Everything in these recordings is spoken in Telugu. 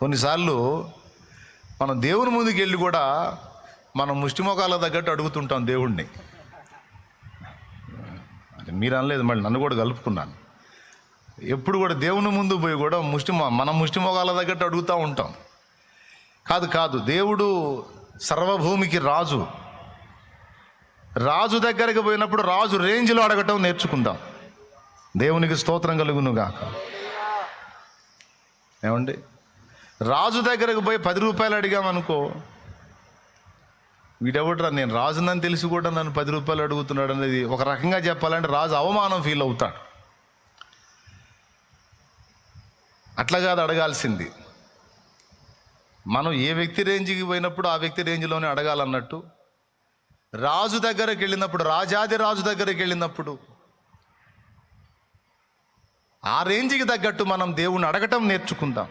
కొన్నిసార్లు మనం దేవుని ముందుకు వెళ్ళి కూడా మనం ముష్టిమొఖాల తగ్గట్టు అడుగుతుంటాం దేవుణ్ణి. అంటే మీరు అనలేదు మళ్ళీ నన్ను కూడా కలుపుకున్నాను. ఎప్పుడు కూడా దేవుని ముందు పోయి కూడా ముష్టి మనం ముష్టిముఖాల తగ్గట్టు అడుగుతూ ఉంటాం. కాదు కాదు దేవుడు సర్వభూమికి రాజు. రాజు దగ్గరికి పోయినప్పుడు రాజు రేంజ్లో అడగటం నేర్చుకుందాం. దేవునికి స్తోత్రం కలుగునుగా ఏమండి? రాజు దగ్గరకు పోయి పది రూపాయలు అడిగామనుకో వీడెవడరా నేను రాజునని తెలిసి కూడా నన్ను పది రూపాయలు అడుగుతున్నాడు అనేది ఒక రకంగా చెప్పాలంటే రాజు అవమానం ఫీల్ అవుతాడు. అట్లా కాదు అడగాల్సింది. మనం ఏ వ్యక్తి రేంజ్కి పోయినప్పుడు ఆ వ్యక్తి రేంజ్లోనే అడగాలన్నట్టు. రాజు దగ్గరకు వెళ్ళినప్పుడు రాజాది రాజు దగ్గరికి వెళ్ళినప్పుడు ఆ రేంజ్కి తగ్గట్టు మనం దేవుణ్ణి అడగటం నేర్చుకుందాం.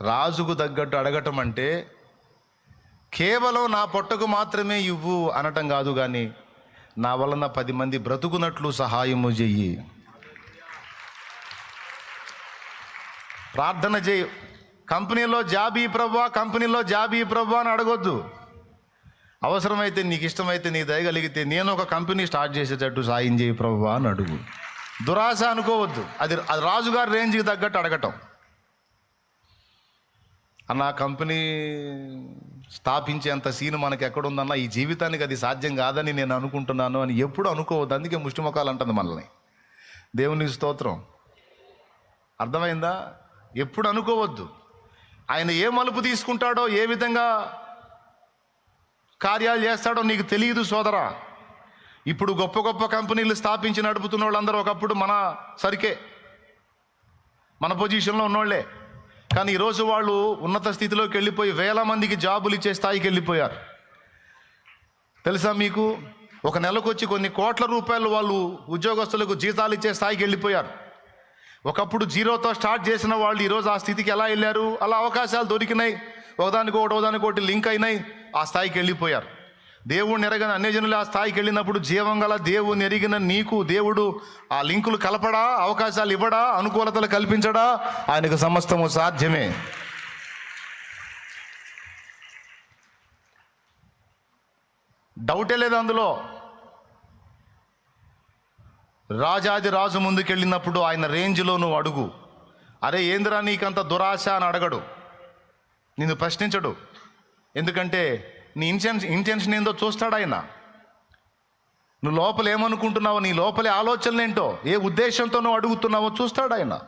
రాజుకు తగ్గట్టు అడగటం అంటే కేవలం నా పొట్టకు మాత్రమే ఇవ్వు అనటం కాదు కానీ నా వలన పది మంది బ్రతుకున్నట్లు సహాయము చెయ్యి. ప్రార్థన చేయి. కంపెనీలో జాబీ ప్రభా కంపెనీలో జాబీ ప్రభా అని అడగొద్దు. అవసరమైతే నీకు ఇష్టమైతే నీ దయగలిగితే నేను ఒక కంపెనీ స్టార్ట్ చేసేటట్టు సాయం చేయి ప్రభా అని అడుగు. దురాశ అనుకోవద్దు. అది అది రాజుగారి రేంజ్కి తగ్గట్టు అడగటం. అన్న కంపెనీ స్థాపించేంత సీన్ మనకి ఎక్కడుందన్న ఈ జీవితానికి అది సాధ్యం కాదని నేను అనుకుంటున్నాను అని ఎప్పుడు అనుకోవద్దు. అందుకే ముష్టిముఖాలు అంటుంది మనల్ని. దేవుని స్తోత్రం. అర్థమైందా? ఎప్పుడు అనుకోవద్దు. ఆయన ఏ మలుపు తీసుకుంటాడో ఏ విధంగా కార్యాలు చేస్తాడో నీకు తెలియదు సోదరా. ఇప్పుడు గొప్ప గొప్ప కంపెనీలు స్థాపించి నడుపుతున్న వాళ్ళందరూ ఒకప్పుడు మన సరికే. మన పొజిషన్లో ఉన్నోళ్ళే. కానీ ఈరోజు వాళ్ళు ఉన్నత స్థితిలోకి వెళ్ళిపోయి వేల మందికి జాబులు ఇచ్చే స్థాయికి వెళ్ళిపోయారు. తెలుసా మీకు? ఒక నెలకు వచ్చి కొన్ని కోట్ల రూపాయలు వాళ్ళు ఉద్యోగస్తులకు జీతాలు ఇచ్చే స్థాయికి వెళ్ళిపోయారు. ఒకప్పుడు జీరోతో స్టార్ట్ చేసిన వాళ్ళు ఈరోజు ఆ స్థితికి ఎలా వెళ్ళారు? అలా అవకాశాలు దొరికినాయి. ఒకదానికి ఒకటి ఒకటి లింక్ అయినాయి. ఆ స్థాయికి వెళ్ళిపోయారు. దేవుడిని ఎరగని అన్యజనులు ఆ స్థాయికి వెళ్ళినప్పుడు జీవం గల దేవుని ఎరిగిన నీకు దేవుడు ఆ లింకులు కలపడా అవకాశాలు ఇవ్వడా అనుకూలతలు కల్పించడా? ఆయనకు సమస్తము సాధ్యమే. డౌటే లేదు అందులో. రాజాది రాజు ముందుకెళ్ళినప్పుడు ఆయన రేంజ్లో నువ్వు అడుగు. అరే ఏందిరా నీకంత దురాశ అని అడగడు. నిన్ను ప్రశ్నించడు. ఎందుకంటే నీ ఇంటెన్షన్ ఇంటెన్షన్ ఏందో చూస్తాడు ఆయన? నువ్వు లోపల ఏమనుకుంటున్నావో నీ లోపలే ఆలోచనలు ఏంటో ఏ ఉద్దేశంతో నువ్వు అడుగుతున్నావో చూస్తాడు ఆయన?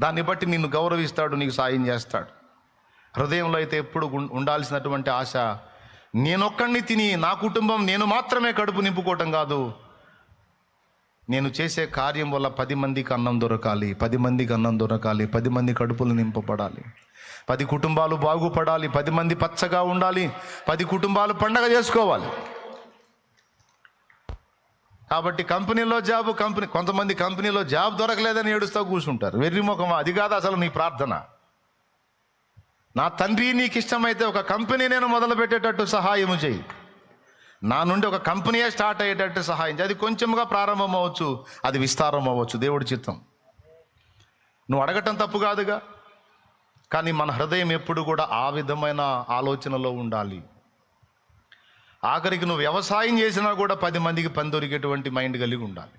దాన్ని బట్టి నిన్ను గౌరవిస్తాడు నీకు సాయం చేస్తాడు. హృదయంలో అయితే ఎప్పుడు ఉండాల్సినటువంటి ఆశ నేనొక్కడిని తిని నా కుటుంబం నేను మాత్రమే కడుపు నింపుకోవటం కాదు. నేను చేసే కార్యం వల్ల పది మందికి అన్నం దొరకాలి పది మందికి అన్నం దొరకాలి పది మంది కడుపులు నింపబడాలి. పది కుటుంబాలు బాగుపడాలి పది మంది పచ్చగా ఉండాలి పది కుటుంబాలు పండగ చేసుకోవాలి. కాబట్టి కంపెనీలో జాబ్ కంపెనీ కొంతమంది కంపెనీలో జాబ్ దొరకలేదని ఏడుస్తూ కూర్చుంటారు. వెర్రి ముఖం అది కాదు అసలు నీ ప్రార్థన. నా తండ్రి నీకు ఇష్టమైతే ఒక కంపెనీ నేను మొదలుపెట్టేటట్టు సహాయము చేయి. నా నుండి ఒక కంపెనీయే స్టార్ట్ అయ్యేటట్టు సహాయం చేయి అది కొంచెంగా ప్రారంభం అవ్వచ్చు అది విస్తారం అవ్వచ్చు దేవుడి చిత్తం. నువ్వు అడగటం తప్పు కాదుగా కానీ మన హృదయం ఎప్పుడు కూడా ఆ విధమైన ఆలోచనలో ఉండాలి. ఆఖరికి నువ్వు వ్యవసాయం చేసినా కూడా పది మందికి పని దొరికేటువంటి మైండ్ కలిగి ఉండాలి.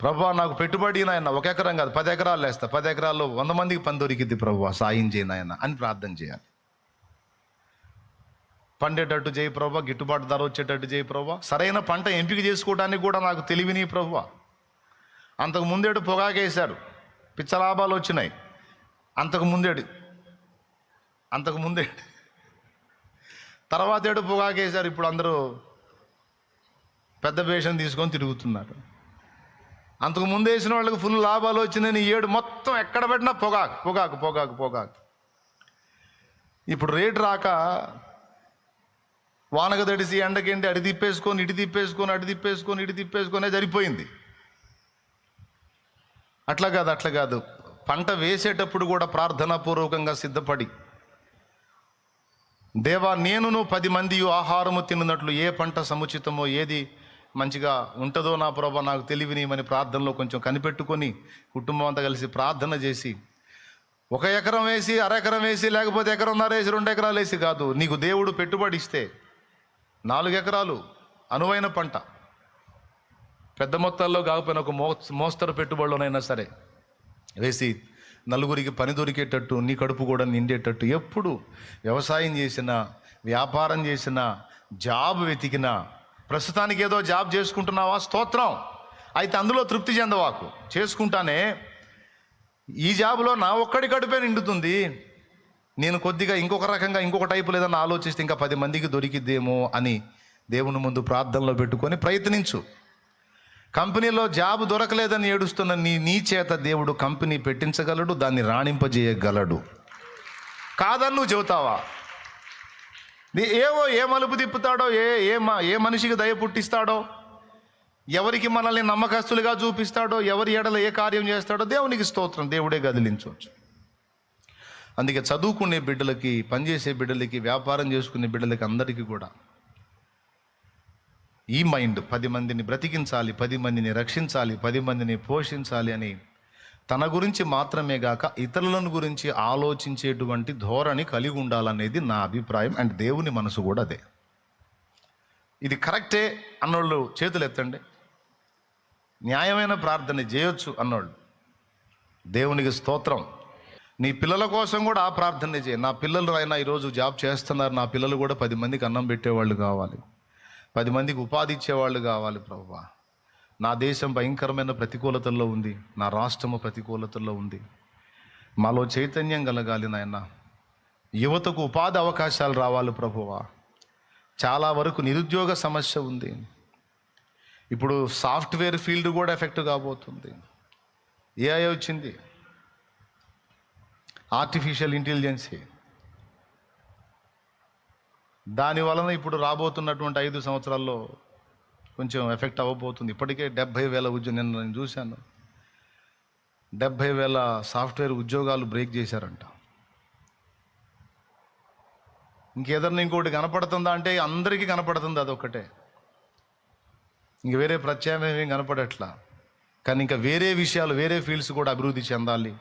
ప్రభా నాకు పెట్టుబడి నాయన ఒక ఎకరం కాదు పది ఎకరాలు వేస్తా పది ఎకరాల్లో వంద మందికి పని దొరికిద్ది ప్రభు సాయం చేయి నాయన అని ప్రార్థన చేయాలి. పండేటట్టు చేయి ప్రభా గిట్టుబాటు ధర వచ్చేటట్టు చేయి ప్రభా. సరైన పంట ఎంపిక చేసుకోవడానికి కూడా నాకు తెలివిని ప్రభా. అంతకు ముందేడు పొగాకేశాడు పిచ్చ లాభాలు వచ్చినాయి. అంతకు ముందేడు. అంతకు ముందేడు. తర్వాత ఏడు పొగాకేశారు ఇప్పుడు అందరూ పెద్ద వేషం తీసుకొని తిరుగుతున్నారు. అంతకు ముందు వేసిన వాళ్ళకి ఫుల్ లాభాలు వచ్చినాయి. ఈ ఏడు మొత్తం ఎక్కడ పెట్టినా పొగాకు పొగాకు పొగాకు పొగాకు. ఇప్పుడు రేటు రాక వానకు తడిసి ఎండకెండి అడి తిప్పేసుకొని ఇటు తిప్పేసుకొని అటు తిప్పేసుకొని ఇటు తిప్పేసుకొనే సరిపోయింది. అట్లా కాదు అట్లా కాదు. పంట వేసేటప్పుడు కూడా ప్రార్థనాపూర్వకంగా సిద్ధపడి దేవా నేనును పది మంది ఆహారము తిన్నట్లు ఏ పంట సముచితమో ఏది మంచిగా ఉంటుందో నా ప్రభా నాకు తెలివినియమని ప్రార్థనలో కొంచెం కనిపెట్టుకొని కుటుంబం అంతా కలిసి ప్రార్థన చేసి ఒక ఎకరం వేసి అర ఎకరం వేసి లేకపోతే ఎకరంన్నర వేసి రెండు ఎకరాలు వేసి కాదు నీకు దేవుడు పెట్టుబడి ఇస్తే నాలుగు ఎకరాలు అనువైన పంట. పెద్ద మొత్తాల్లో కాకపోయినా ఒక మో మోస్తరు పెట్టుబడిలోనైనా సరే వేసి నలుగురికి పని దొరికేటట్టు నీ కడుపు కూడా నిండేటట్టు ఎప్పుడు వ్యవసాయం చేసినా వ్యాపారం చేసినా జాబ్ వెతికినా ప్రస్తుతానికి ఏదో జాబ్ చేసుకుంటున్నావా? స్తోత్రం. అయితే అందులో తృప్తి చెందవాకు. చేసుకుంటానే ఈ జాబులో నా ఒక్కడి కడుపే నిండుతుంది. నేను కొద్దిగా ఇంకొక రకంగా ఇంకొక టైపు లేదని ఆలోచిస్తే ఇంకా పది మందికి దొరికిద్దేమో అని దేవుని ముందు ప్రార్థనలో పెట్టుకొని ప్రయత్నించు. కంపెనీలో జాబ్ దొరకలేదని ఏడుస్తున్న నీ నీ చేత దేవుడు కంపెనీ పెట్టించగలడు దాన్ని రాణింపజేయగలడు. కాదని నువ్వు చెబుతావా? నీ- ఏవో ఏ మలుపు తిప్పుతాడో ఏ ఏ ఏ మనిషికి దయ పుట్టిస్తాడో ఎవరికి మనల్ని నమ్మకస్తులుగా చూపిస్తాడో ఎవరి ఎడల ఏ కార్యం చేస్తాడో దేవునికి స్తోత్రం దేవుడే గదిలించవచ్చు అందుకే చదువుకునే బిడ్డలకి పనిచేసే బిడ్డలకి వ్యాపారం చేసుకునే బిడ్డలకి అందరికీ కూడా ఈ మైండ్ పది మందిని బ్రతికించాలి పది మందిని రక్షించాలి పది మందిని పోషించాలి అని తన గురించి మాత్రమే గాక ఇతరులను గురించి ఆలోచించేటువంటి ధోరణి కలిగి ఉండాలనేది నా అభిప్రాయం అండ్ దేవుని మనసు కూడా అదే. ఇది కరెక్టే అన్నోళ్ళు చేతులు ఎత్తండి. న్యాయమైన ప్రార్థన చేయొచ్చు అన్నోళ్ళు. దేవునికి స్తోత్రం. నీ పిల్లల కోసం కూడా ఆ ప్రార్థన చేయి. నా పిల్లలు అయినా ఈరోజు జాబ్ చేస్తున్నారు. నా పిల్లలు కూడా పది మందికి అన్నం పెట్టేవాళ్ళు కావాలి. పది మందికి ఉపాధి ఇచ్చేవాళ్ళు కావాలి ప్రభా. నా దేశం భయంకరమైన ప్రతికూలతల్లో ఉంది. నా రాష్ట్రము ప్రతికూలతల్లో ఉంది. మాలో చైతన్యం కలగాలి నాయన. యువతకు ఉపాధి అవకాశాలు రావాలి ప్రభువా. చాలా వరకు నిరుద్యోగ సమస్య ఉంది. ఇప్పుడు సాఫ్ట్వేర్ ఫీల్డ్ కూడా ఎఫెక్ట్ కాబోతుంది. ఏఐ వచ్చింది. ఆర్టిఫిషియల్ ఇంటెలిజెన్సీ దాని వలన ఇప్పుడు రాబోతున్నటువంటి ఐదు సంవత్సరాల్లో కొంచెం ఎఫెక్ట్ అవ్వబోతుంది. ఇప్పటికే డెబ్భై వేల ఉద్యోగం నిన్న నేను చూశాను. డెబ్భై వేల సాఫ్ట్వేర్ ఉద్యోగాలు బ్రేక్ చేశారంట. ఇంకేదన్నా ఇంకోటి కనపడుతుందా అంటే అందరికీ కనపడుతుంది అదొక్కటే. ఇంక వేరే ప్రత్యామ్నాయం కనపడట్లా. కానీ ఇంకా వేరే విషయాలు వేరే ఫీల్డ్స్ కూడా అభివృద్ధి చెందాలి.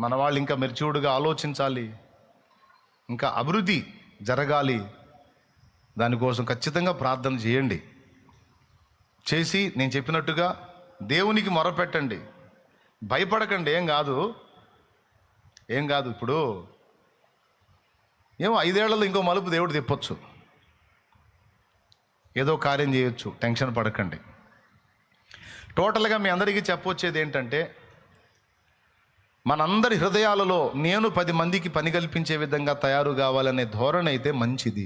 మన వాళ్ళు ఇంకా మెచ్యూర్డ్గా ఆలోచించాలి. ఇంకా అభివృద్ధి జరగాలి. దానికోసం ఖచ్చితంగా ప్రార్థన చేయండి. చేసి నేను చెప్పినట్టుగా దేవునికి మొరపెట్టండి. భయపడకండి. ఏం కాదు. ఏం కాదు. ఇప్పుడు ఏమో ఐదేళ్ళలో ఇంకో మలుపు దేవుడు తిప్పొచ్చు. ఏదో కార్యం చేయొచ్చు. టెన్షన్ పడకండి. టోటల్గా మీ అందరికీ చెప్పొచ్చేది ఏంటంటే మనందరి హృదయాలలో నేను పది మందికి పని కల్పించే విధంగా తయారు కావాలనే ధోరణి అయితే మంచిది.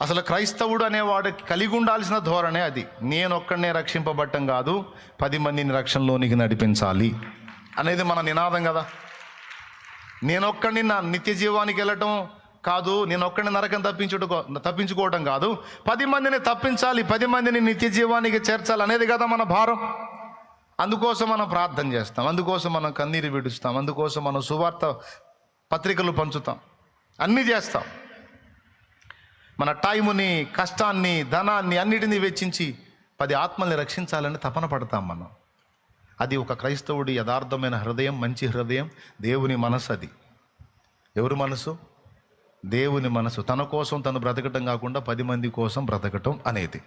అసలు క్రైస్తవుడు అనేవాడికి కలిగి ఉండాల్సిన ధోరణే అది. నేను ఒక్కడనే రక్షింపబట్టం కాదు పది మందిని రక్షణలోనికి నడిపించాలి అనేది మన నినాదం కదా. నేనొక్కడిని నా నిత్య జీవానికి వెళ్ళటం కాదు నేను ఒక్కడిని నరకం తప్పించుకో తప్పించుకోవటం కాదు. పది మందిని తప్పించాలి పది మందిని నిత్య జీవానికి చేర్చాలి అనేది కదా మన భారం. అందుకోసం మనం ప్రార్థన చేస్తాం. అందుకోసం మనం కన్నీరు విడుస్తాం. అందుకోసం మనం సువార్త పత్రికలు పంచుతాం. అన్నీ చేస్తాం. మన టైముని కష్టాన్ని ధనాన్ని అన్నిటినీ వెచ్చించి పది ఆత్మల్ని రక్షించాలని తపన పడతాం మనం. అది ఒక క్రైస్తవుడి యథార్థమైన హృదయం మంచి హృదయం దేవుని మనసు అది. ఎవరి మనసు? దేవుని మనసు. తన కోసం తను బ్రతకటం కాకుండా పది మంది కోసం బ్రతకటం అనేది.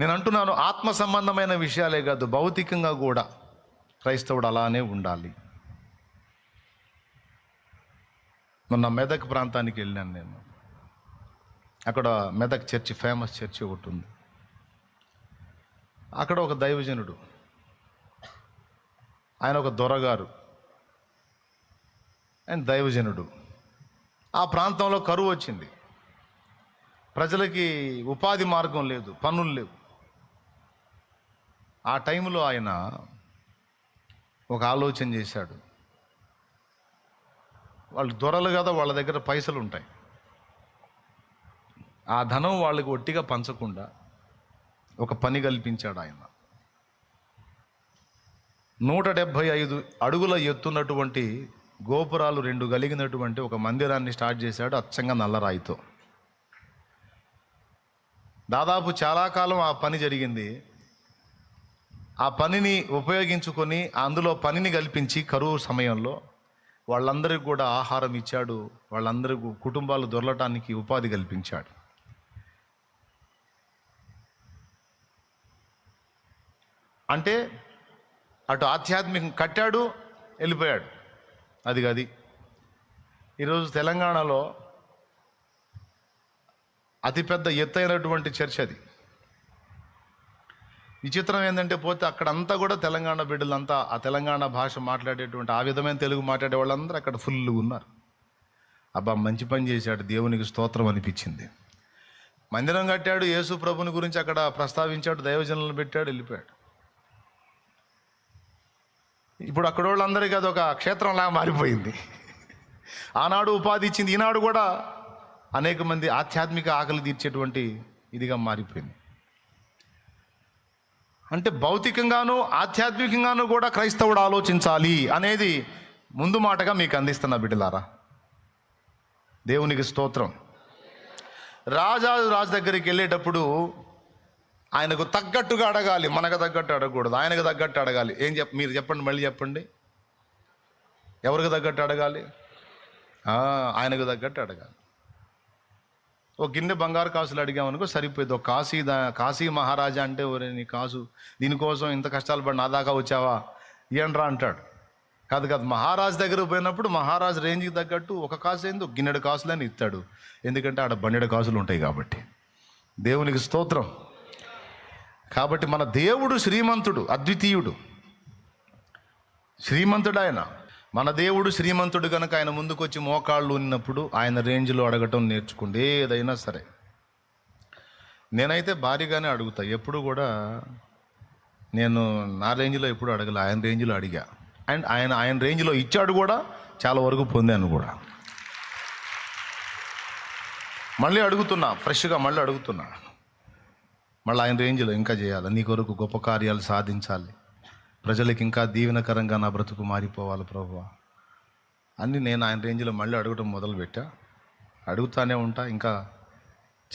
నేను అంటున్నాను ఆత్మ సంబంధమైన విషయాలే కాదు భౌతికంగా కూడా క్రైస్తవుడు అలానే ఉండాలి. మొన్న మెదక్ ప్రాంతానికి వెళ్ళాను నేను. అక్కడ మెదక్ చర్చి ఫేమస్ చర్చి ఒకటి ఉంది. అక్కడ ఒక దైవజనుడు ఆయన ఒక దొరగారు ఆయన దైవజనుడు. ఆ ప్రాంతంలో కరువు వచ్చింది. ప్రజలకి ఉపాధి మార్గం లేదు పనులు లేవు. ఆ టైంలో ఆయన ఒక ఆలోచన చేశాడు. వాళ్ళు దొరలు కదా వాళ్ళ దగ్గర పైసలు ఉంటాయి. ఆ ధనం వాళ్ళకి ఒట్టిగా పంచకుండా ఒక పని కల్పించాడు ఆయన. నూట డెబ్భై ఐదు అడుగుల ఎత్తున్నటువంటి గోపురాలు రెండు కలిగినటువంటి ఒక మందిరాన్ని స్టార్ట్ చేశాడు అచ్చంగా నల్లరాయితో. దాదాపు చాలా కాలం ఆ పని జరిగింది. ఆ పనిని ఉపయోగించుకొని అందులో పనిని కల్పించి కరువు సమయంలో వాళ్ళందరికీ కూడా ఆహారం ఇచ్చాడు. వాళ్ళందరికీ కుటుంబాలు దొరలటానికి ఉపాధి కల్పించాడు. అంటే అటు ఆధ్యాత్మికం కట్టాడు వెళ్ళిపోయాడు. అది గది. ఈరోజు తెలంగాణలో అతిపెద్ద ఎత్తైనటువంటి చర్చ్ అది. విచిత్రం ఏంటంటే పోతే అక్కడంతా కూడా తెలంగాణ బిడ్డలంతా ఆ తెలంగాణ భాష మాట్లాడేటువంటి ఆ విధమైన తెలుగు మాట్లాడే వాళ్ళందరూ అక్కడ ఫుల్గా ఉన్నారు. అబ్బా మంచి పని చేశాడు. దేవునికి స్తోత్రం అనిపించింది. మందిరం కట్టాడు. యేసు ప్రభుని గురించి అక్కడ ప్రస్తావించాడు. దైవజనులను పెట్టాడు. వెళ్ళిపోయాడు. ఇప్పుడు అక్కడ వాళ్ళందరికీ అది ఒక క్షేత్రంలాగా మారిపోయింది. ఆనాడు ఉపాధి ఇచ్చింది. ఈనాడు కూడా అనేక మంది ఆధ్యాత్మిక ఆకలి తీర్చేటువంటి ఇదిగా మారిపోయింది. అంటే భౌతికంగాను ఆధ్యాత్మికంగాను కూడా క్రైస్తవుడు ఆలోచించాలి అనేది ముందు మాటగా మీకు అందిస్తున్న బిడ్డలారా. దేవునికి స్తోత్రం. రాజాజు రాజు దగ్గరికి వెళ్ళేటప్పుడు ఆయనకు తగ్గట్టుగా అడగాలి. మనకు తగ్గట్టు అడగకూడదు. ఆయనకు తగ్గట్టు అడగాలి. ఏం చెప్ మీరు చెప్పండి మళ్ళీ చెప్పండి. ఎవరికి తగ్గట్టు అడగాలి? ఆయనకు తగ్గట్టు అడగాలి. ఒక గిన్నె బంగారు కాసులు అడిగామనుకో సరిపోయేది. ఒక కాశీ దా కాశీ మహారాజా అంటే ఒరే నీ కాసు దీనికోసం ఇంత కష్టాలు పడి నా దాకా వచ్చావా? ఏంట్రా అంటాడు. కాదు కాదు మహారాజు దగ్గరకు పోయినప్పుడు మహారాజు రేంజ్కి తగ్గట్టు ఒక కాసు ఏందో గిన్నెడు కాసులని ఇస్తాడు. ఎందుకంటే ఆడ బండెడు కాసులు ఉంటాయి కాబట్టి. దేవునికి స్తోత్రం. కాబట్టి మన దేవుడు శ్రీమంతుడు అద్వితీయుడు. శ్రీమంతుడు ఆయన. మన దేవుడు శ్రీమంతుడు కనుక ఆయన ముందుకు వచ్చి మోకాళ్ళు ఉన్నప్పుడు ఆయన రేంజ్లో అడగటం నేర్చుకోండి ఏదైనా సరే. నేనైతే భారీగానే అడుగుతా. ఎప్పుడు కూడా నేను నా రేంజ్లో ఎప్పుడు అడగలే ఆయన రేంజ్లో అడిగా. అండ్ ఆయన ఆయన రేంజ్లో ఇచ్చాడు కూడా చాలా వరకు పొందాను కూడా. మళ్ళీ అడుగుతున్నా ఫ్రెష్గా మళ్ళీ అడుగుతున్నా. మళ్ళీ ఆయన రేంజ్లో ఇంకా చేయాలి? నీ కొరకు గొప్ప కార్యాలు సాధించాలి. ప్రజలకు ఇంకా దీవెనకరంగా నా బ్రతుకు మారిపోవాలి ప్రభు అని నేను ఆయన రేంజ్లో మళ్ళీ అడగటం మొదలుపెట్టా. అడుగుతానే ఉంటా ఇంకా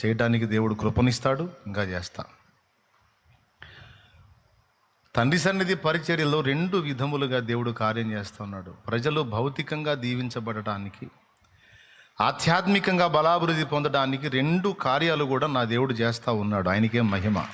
చేయటానికి దేవుడు కృపనిస్తాడు ఇంకా చేస్తా. తండ్రి సన్నిధి పరిచర్యలో రెండు విధములుగా దేవుడు కార్యం చేస్తున్నాడు. ప్రజలు భౌతికంగా దీవించబడటానికి ఆధ్యాత్మికంగా బలాభివృద్ధి పొందడానికి రెండు కార్యాలు కూడా నా దేవుడు చేస్తూ ఉన్నాడు. ఆయనకే మహిమ.